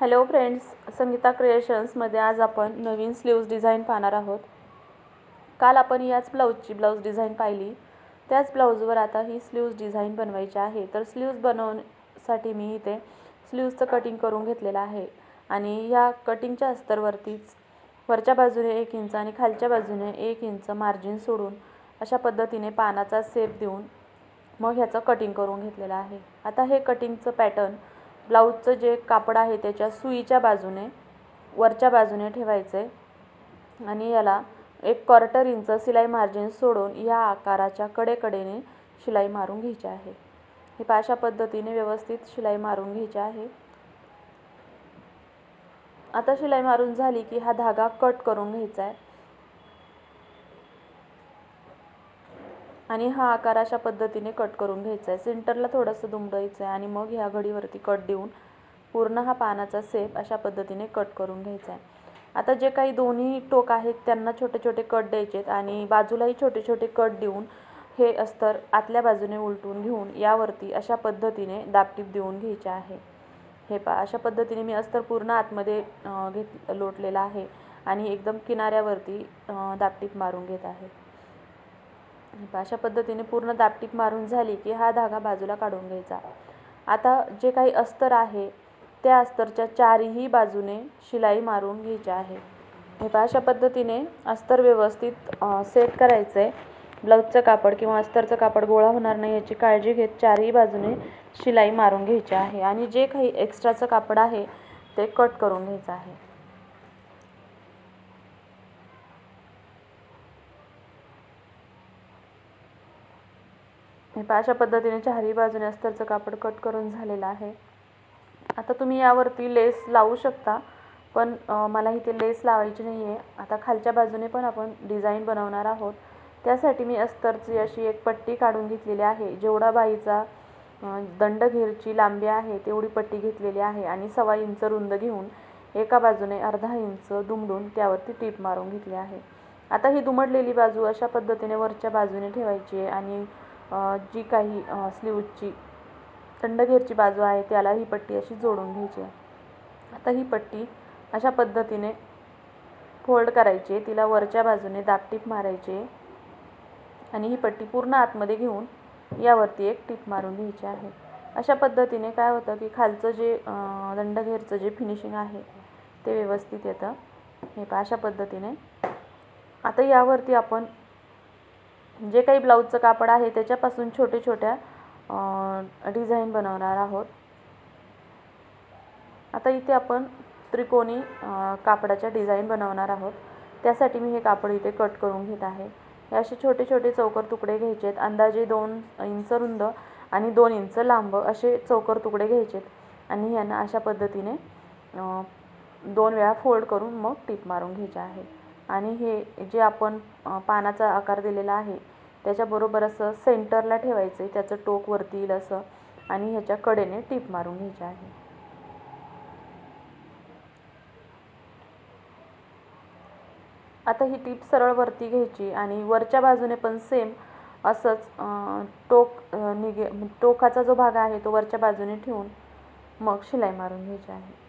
Hello friends Sangeeta क्रिएशन्समध्ये आज आपण नवीन sleeves design पाहणार आहोत. काल आपण याच ब्लाऊजची ब्लाऊज डिझाईन पाहिली. त्याच ब्लाऊजवर आता ही स्लीव्ज डिझाईन बनवायची आहे. तर स्लीव्ज बनवण्यासाठी मी इथे स्लीव्जचं कटिंग करून घेतलेलं आहे. आणि या कटिंगच्या अस्तरवरतीच वरच्या बाजूने एक इंच आणि खालच्या बाजूने एक इंच मार्जिन सोडून अशा पद्धतीने पानाचा सेप देऊन मग ह्याचं कटिंग करून घेतलेलं आहे. आता हे कटिंगचं पॅटर्न ब्लाऊजचं जे कापड आहे त्याच्या सुईच्या बाजूने वरच्या बाजूने ठेवायचं आहे आणि याला एक क्वार्टर इंच शिलाई मार्जिन सोडून या आकाराच्या कडेकडेने शिलाई मारून घ्यायची आहे. हे पाशा पद्धतीने व्यवस्थित शिलाई मारून घ्यायची आहे. आता शिलाई मारून झाली की हा धागा कट करून घ्यायचा आहे. आणि हा आकार अशा पद्धतीने कट करून घ्यायचा आहे. सेंटरला थोडंसं दुमडायचं आहे आणि मग ह्या घडीवरती कट देऊन पूर्ण हा पानाचा सेप अशा पद्धतीने कट करून घ्यायचा आहे. आता जे काही दोन्ही टोक आहेत त्यांना छोटे छोटे कट द्यायचे आहेत आणि बाजूलाही छोटे छोटे कट देऊन हे अस्तर आतल्या बाजूने उलटून घेऊन यावरती अशा पद्धतीने दापटीप देऊन घ्यायचे आहे. हे पा अशा पद्धतीने मी अस्तर पूर्ण आतमध्ये घेत लोटलेलं आहे आणि एकदम किनाऱ्यावरती दापटीप मारून घेत आहे. अशा पद्धतीने पूर्ण दापटीप मारून झाली की हा धागा बाजूला काढून घ्यायचा. आता जे काही अस्तर आहे त्या अस्तरच्या चारही बाजूने शिलाई मारून घ्यायची आहे. हे पहा अशा पद्धतीने अस्तर व्यवस्थित सेट करायचं आहे ब्लाऊजचं कापड किंवा अस्तरचं कापड गोळा होणार नाही याची काळजी घेत चारही बाजूने शिलाई मारून घ्यायची आहे. आणि जे काही एक्स्ट्राचं कापड आहे ते कट करून घ्यायचं आहे. हे अशा पद्धतीने चारही बाजूने अस्तरचं कापड कट करून झालेलं आहे. आता तुम्ही यावरती लेस लावू शकता पण मला इथे लेस लावायची नाही आहे आता खालच्या बाजूने पण आपण डिझाईन बनवणार आहोत. त्यासाठी मी अस्तरची अशी एक पट्टी काढून घेतलेली आहे. जेवढा बाईचा दंडघेरची लांबी आहे तेवढी पट्टी घेतलेली आहे आणि सव्वा इंच रुंद घेऊन एका बाजूने अर्धा इंच दुमडून त्यावरती टीप मारून घेतली आहे. आता ही दुमडलेली बाजू अशा पद्धतीने वरच्या बाजूने ठेवायची आहे आणि जी काही स्लीवची थंडघेरची बाजू आहे त्याला ही पट्टी अशी जोडून घ्यायची आहे. आता ही पट्टी अशा पद्धतीने फोल्ड करायची आहे तिला वरच्या बाजूने दापटीप मारायची आणि ही पट्टी पूर्ण आतमध्ये घेऊन यावरती एक टीप मारून घ्यायची आहे. अशा पद्धतीने काय होतं की खालचं जे दंडघेरचं जे फिनिशिंग आहे ते व्यवस्थित येतं. हे पहा अशा पद्धतीने. आता यावरती आपण जे काही ब्लाऊजचं कापड आहे त्याच्यापासून छोटे छोट्या डिझाईन बनवणार आहोत. आता इथे आपण त्रिकोणी कापडाच्या डिझाईन बनवणार आहोत. त्यासाठी मी हे कापड इथे कट करून घेत आहे. हे असे छोटे छोटे चौकर तुकडे घ्यायचे आहेत अंदाजे दोन इंच रुंद आणि दोन इंच लांब असे चौकर तुकडे घ्यायचे आहेत आणि यांना अशा पद्धतीने दोन वेळा फोल्ड करून मग टीप मारून घ्यायचे आहे. आणि हे जे आपण पानाचा आकार दिलेला आहे त्याच्याबरोबर असं सेंटरला ठेवायचं आहे त्याचं टोक वरती येईल असं आणि ह्याच्या कडेने टीप मारून घ्यायची आहे. आता ही टीप सरळ वरती घ्यायची आणि वरच्या बाजूने पण सेम असंच टोक निगे टोकाचा जो भाग आहे तो वरच्या बाजूने ठेवून मग शिलाई मारून घ्यायची आहे.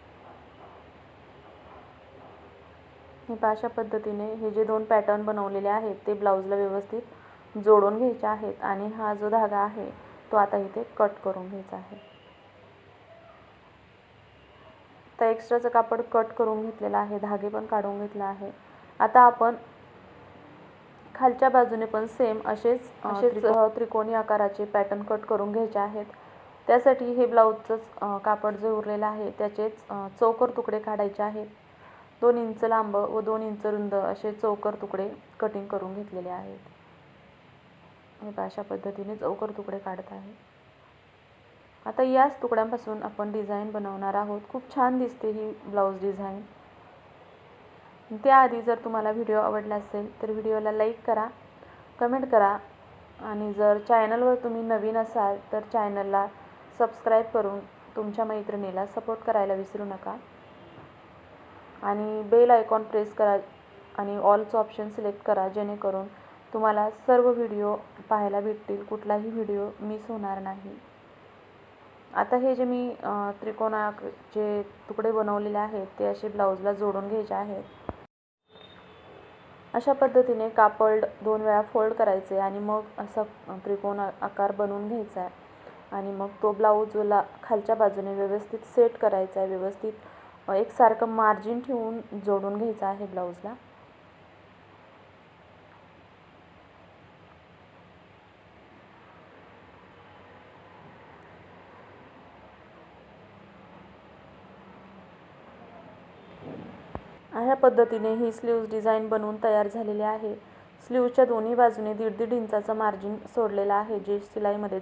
हे अशा पद्धतीने हे जे दोन पॅटर्न बनवलेले आहेत ते ब्लाऊजला व्यवस्थित जोडून घ्यायचे आहेत आणि हा जो धागा आहे तो आता इथे कट करून घ्यायचा आहे. तर एक्स्ट्राचं कापड कट करून घेतलेलं आहे धागे पण काढून घेतला आहे. आता आपण खालच्या बाजूने पण सेम असेच असेच त्रिकोणी आकाराचे पॅटर्न कट करून घ्यायचे आहेत. त्यासाठी हे ब्लाऊजचंच कापड जे उरलेलं आहे त्याचेच चौकर तुकडे काढायचे आहेत. दोन इंच लांब व दोन इंच रुंद असे चौकर तुकडे कटिंग करून घेतलेले आहेत. हे अशा पद्धतीने चौकर तुकडे काढत आहे. आता याच तुकड्यांपासून आपण डिझाईन बनवणार आहोत. खूप छान दिसते ही ब्लाऊज डिझाईन त्याआधी जर तुम्हाला व्हिडिओ आवडला असेल तर व्हिडिओला लाईक करा कमेंट करा आणि जर चॅनलवर तुम्ही नवीन असाल तर चॅनलला सबस्क्राईब करून तुमच्या मैत्रिणीला सपोर्ट करायला विसरू नका. आणि बेल आयकॉन प्रेस करा आणि ऑलचं ऑप्शन सिलेक्ट करा जेणेकरून तुम्हाला सर्व व्हिडिओ पाहायला भेटतील. कुठलाही व्हिडिओ मिस होणार नाही. आता हे जे मी त्रिकोणाचे तुकडे बनवलेले आहेत ते असे ब्लाऊजला जोडून घ्यायचे आहेत. अशा पद्धतीने कापड दोन वेळा फोल्ड करायचे आणि मग असा त्रिकोण आकार बनवून घ्यायचा आहे. आणि मग तो ब्लाऊजला खालच्या बाजूने व्यवस्थित सेट करायचा आहे. व्यवस्थित एकसारखं मार्जिन ठेवून जोडून घ्यायचं आहे ब्लाऊजला अशा पद्धतीने ही स्लीव्ज डिझाईन बनवून तयार झालेली आहे. स्लीवच्या दोन्ही बाजूने दीड दीड इंचाचं मार्जिन सोडलेलं आहे जे शिलाईमध्ये